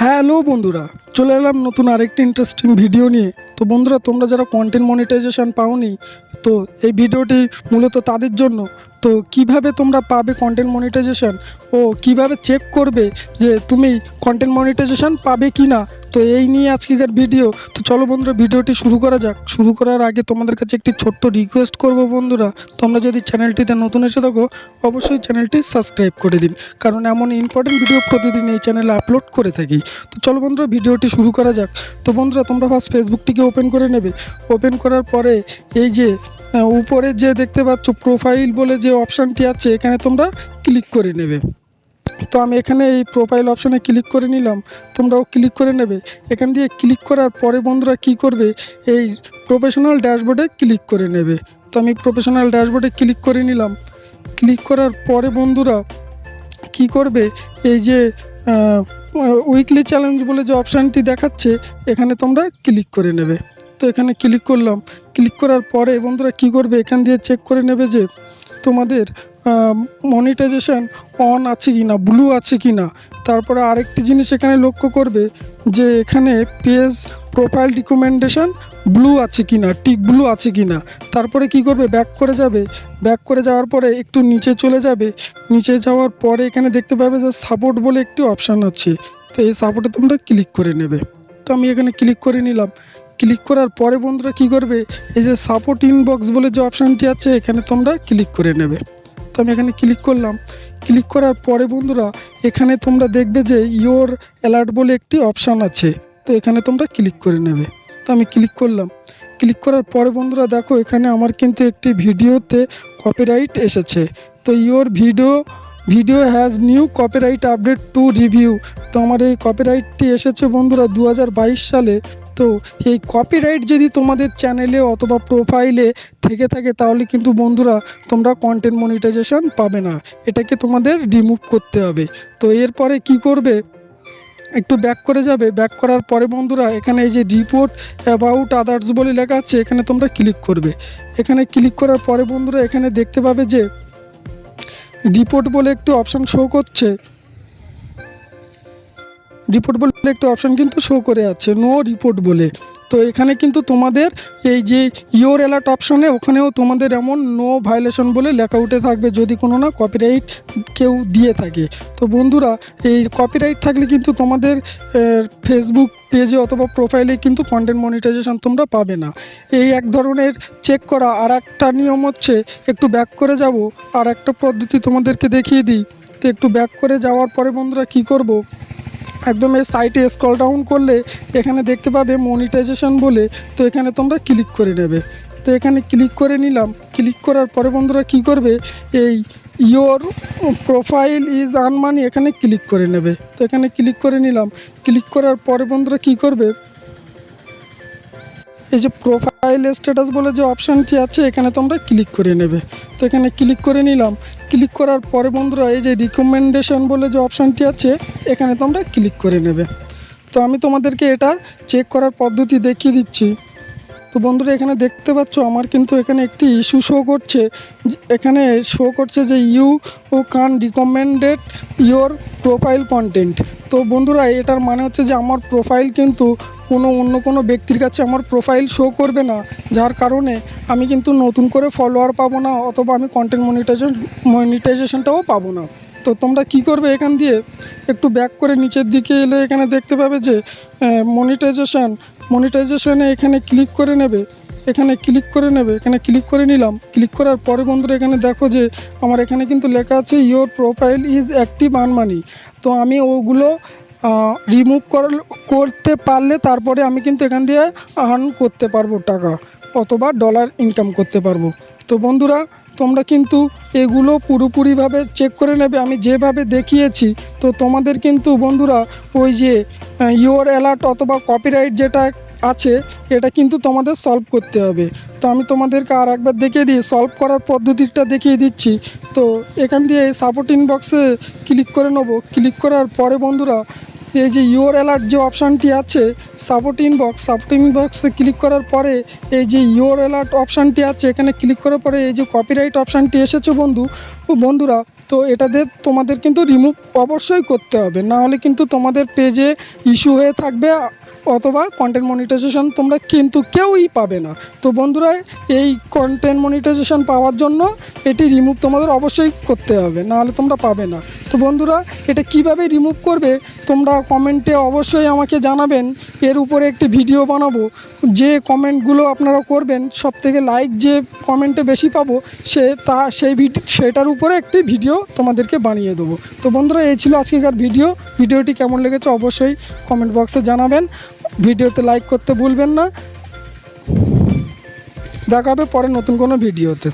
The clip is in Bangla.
হ্যালো বন্ধুরা, চলে এলাম নতুন আরেকটি ইন্টারেস্টিং ভিডিও নিয়ে। তো বন্ধুরা, তোমরা যারা কন্টেন্ট মনিটাইজেশান পাওনি, তো এই ভিডিওটি মূলত তাদের জন্য। তো কীভাবে তোমরা পাবে কন্টেন্ট মনিটাইজেশন ও, কীভাবে চেক করবে যে তুমি কন্টেন্ট মনিটাইজেশন পাবে কি না তো এই নিয়ে আজকের ভিডিও তো চলো বন্ধুরা ভিডিওটি শুরু করা যাক। শুরু করার আগে তোমাদের কাছে একটি ছোট্ট রিকোয়েস্ট করব বন্ধুরা। তোমরা যদি চ্যানেলটিতে নতুন এসে থাকো, অবশ্যই চ্যানেলটি সাবস্ক্রাইব করে দিন। কারণ এমন ইম্পর্টেন্ট ভিডিও প্রতিদিন এই চ্যানেলে আপলোড করে থাকি। তো চলো বন্ধুরা ভিডিওটি শুরু করা যাক। তো বন্ধুরা, তোমরা ফার্স্ট ফেসবুকটিকে ওপেন করে নেবে। ওপেন করার পরে এই যে উপরে যে দেখতে পাচ্ছ প্রোফাইল বলে যে অপশানটি আছে, এখানে তোমরা ক্লিক করে নেবে। তো আমি এখানে এই প্রোফাইল অপশানে ক্লিক করে নিলাম, তোমরাও ক্লিক করে নেবে। এখান দিয়ে ক্লিক করার পরে বন্ধুরা কি করবে? এই প্রফেশনাল ড্যাশবোর্ডে ক্লিক করে নেবে। তো আমি প্রফেশনাল ড্যাশবোর্ডে ক্লিক করে নিলাম। ক্লিক করার পরে বন্ধুরা কি করবে? এই যে উইকলি চ্যালেঞ্জ বলে যে অপশানটি দেখাচ্ছে, এখানে তোমরা ক্লিক করে নেবে। তো এখানে ক্লিক করলাম। ক্লিক করার পরে বন্ধুরা কি করবে? এখান দিয়ে চেক করে নেবে যে তোমাদের মনিটাইজেশন অন আছে কি না ব্লু আছে কি না তারপরে আরেকটি জিনিস এখানে লক্ষ্য করবে যে এখানে পেজ প্রোফাইল রিকমেন্ডেশন ব্লু আছে কি না টিক ব্লু আছে কি না তারপরে কি করবে? ব্যাক করে যাবে। ব্যাক করে যাওয়ার পরে একটু নিচে চলে যাবে। নিচে যাওয়ার পরে এখানে দেখতে পাবে যে সাপোর্ট বলে একটি অপশান আছে। তো এই সাপোর্টে তোমরা ক্লিক করে নেবে। তো আমি এখানে ক্লিক করে নিলাম। ক্লিক করার পরে বন্ধুরা কি করবে? এই যে সাপোর্ট ইনবক্স বলে যে অপশানটি আছে, এখানে তোমরা ক্লিক করে নেবে। তো আমি এখানে ক্লিক করলাম। ক্লিক করার পরে বন্ধুরা, এখানে তোমরা দেখবে যে ইয়োর অ্যালার্ট বলে একটি অপশান আছে। তো এখানে তোমরা ক্লিক করে নেবে। তো আমি ক্লিক করলাম। ক্লিক করার পরে বন্ধুরা, দেখো এখানে আমার কিন্তু একটি ভিডিওতে কপিরাইট এসেছে। তো your video video has new copyright update to review তো আমার এই কপিরাইটটি এসেছে বন্ধুরা দু হাজার বাইশ সালে। তো এই কপিরাইট যদি তোমাদের চ্যানেলে অথবা প্রোফাইলে থেকে থাকে, তাহলে কিন্তু বন্ধুরা তোমরা কন্টেন্ট মনিটাইজেশন পাবে না। এটাকে তোমাদের রিমুভ করতে হবে। তো এরপরে কি করবে? একটু ব্যাক করে যাবে। ব্যাক করার পরে বন্ধুরা, এখানে এই যে রিপোর্ট অ্যাবাউট আদার্স বলে লেখা আছে, এখানে তোমরা ক্লিক করবে। এখানে ক্লিক করার পরে বন্ধুরা, এখানে দেখতে পাবে যে রিপোর্ট বলে একটি অপশান শো করছে। রিপোর্ট বলে একটা অপশান কিন্তু শো করে আছে নো রিপোর্ট বলে। তো এখানে কিন্তু তোমাদের এই যে ইয়োর অ্যালার্ট অপশানে ওখানেও তোমাদের এমন নো ভায়োলেশন বলে লেখা উঠে থাকবে যদি কোনো না কপিরাইট কেউ দিয়ে থাকে। তো বন্ধুরা, এই কপিরাইট থাকলে কিন্তু তোমাদের ফেসবুক পেজে অথবা প্রোফাইলে কিন্তু কন্টেন্ট মনিটাইজেশন তোমরা পাবে না। এই এক ধরনের চেক করা আর একটা নিয়ম হচ্ছে একটু ব্যাক করে যাব আর একটা পদ্ধতি তোমাদেরকে দেখিয়ে দিই। তো একটু ব্যাক করে যাওয়ার পরে বন্ধুরা কি করব? একদম এই সাইটে স্কল ডাউন করলে এখানে দেখতে পাবে মনিটাইজেশন বলে, তো এখানে তোমরা ক্লিক করে নেবে। তো এখানে ক্লিক করে নিলাম ক্লিক করার পরে বন্ধুরা কি করবে? এই ইয়োর প্রোফাইল ইজ আনমানি এখানে ক্লিক করে নেবে। তো এখানে ক্লিক করে নিলাম ক্লিক করার পরে বন্ধুরা কী করবে? এই যে প্রোফাইল স্ট্যাটাস বলে যে অপশানটি আছে, এখানে তোমরা ক্লিক করে নেবে। তো এখানে ক্লিক করে নিলাম। ক্লিক করার পরে বন্ধুরা, এই যে রিকমেন্ডেশন বলে যে অপশানটি আছে, এখানে তোমরা ক্লিক করে নেবে। তো আমি তোমাদেরকে এটা চেক করার পদ্ধতি দেখিয়ে দিচ্ছি। তো বন্ধুরা, এখানে দেখতে পাচ্ছ, আমার কিন্তু এখানে একটি ইস্যু শো করছে। এখানে শো করছে যে ইউ ও কান রিকমেন্ডেড ইয়োর প্রোফাইল কন্টেন্ট তো বন্ধুরা, এটার মানে হচ্ছে যে আমার প্রোফাইল কিন্তু কোনো অন্য কোনো ব্যক্তির কাছে আমার প্রোফাইল শো করবে না। যার কারণে আমি কিন্তু নতুন করে ফলোয়ার পাবো না অথবা আমি কন্টেন্ট মনিটাইজেশন মনিটাইজেশনটাও পাবো না। তো তোমরা কি করবে এখান দিয়ে? একটু ব্যাক করে নিচের দিকে এলে এখানে দেখতে পাবে যে মনিটাইজেশন মনিটাইজেশনে এখানে ক্লিক করে নেবে। এখানে ক্লিক করে নেবে, এখানে ক্লিক করে নিলাম। ক্লিক করার পরে বন্ধুরা এখানে দেখো যে আমার এখানে কিন্তু লেখা আছে ইয়োর প্রোফাইল ইজ অ্যাক্টিভ আনমানি তো আমি ওগুলো রিমুভ করতে পারলে তারপরে আমি কিন্তু এখান দিয়ে আর্ন করতে পারব টাকা, অথবা ডলার ইনকাম করতে পারব। তো বন্ধুরা, তোমরা কিন্তু এগুলো পুরোপুরিভাবে চেক করে নেবে। আমি যেভাবে দেখিয়েছি, তো তোমাদের কিন্তু বন্ধুরা ওই যে ইয়োর অ্যালার্ট অথবা কপিরাইট যেটা আছে, এটা কিন্তু তোমাদের সলভ করতে হবে। তো আমি তোমাদেরকে আর একবার দেখিয়ে দিই সলভ করার পদ্ধতিটা দেখিয়ে দিচ্ছি। তো এখান দিয়ে সাপোর্ট ইনবক্সে ক্লিক করে নেব। ক্লিক করার পরে বন্ধুরা, এই যে ইওর অ্যালার্ট যে অপশানটি আছে সাপোর্ট ইনবক্স সাপোর্ট ইনবক্সে ক্লিক করার পরে এই যে ইওর অ্যালার্ট অপশানটি আছে, এখানে ক্লিক করার পরে এই যে কপিরাইট অপশানটি এসেছে বন্ধু। ও বন্ধুরা তো এটাতে তোমাদের কিন্তু রিমুভ অবশ্যই করতে হবে। না হলে কিন্তু তোমাদের পেজে ইস্যু হয়ে থাকবে, অথবা কন্টেন্ট মনিটাইজেশন তোমরা কিন্তু কেউই পাবে না। তো বন্ধুরা, এই কন্টেন্ট মনিটাইজেশন পাওয়ার জন্য এটি রিমুভ তোমাদের অবশ্যই করতে হবে, না হলে তোমরা পাবে না। তো বন্ধুরা, এটা কীভাবে রিমুভ করবে তোমরা কমেন্টে অবশ্যই আমাকে জানাবেন। এর উপরে একটি ভিডিও বানাবো। যে কমেন্টগুলো আপনারা করবেন সব থেকে লাইক যে কমেন্টে বেশি পাবো, সে তা, সেই ভিডিও সেটার উপরে একটি ভিডিও তোমাদেরকে বানিয়ে দেবো। তো বন্ধুরা, এই ছিল আজকেকার ভিডিও। ভিডিওটি কেমন লেগেছে অবশ্যই কমেন্ট বক্সে জানাবেন। ভিডিওতে লাইক করতে ভুলবেন না। দেখা হবে পরে নতুন কোনো ভিডিওতে।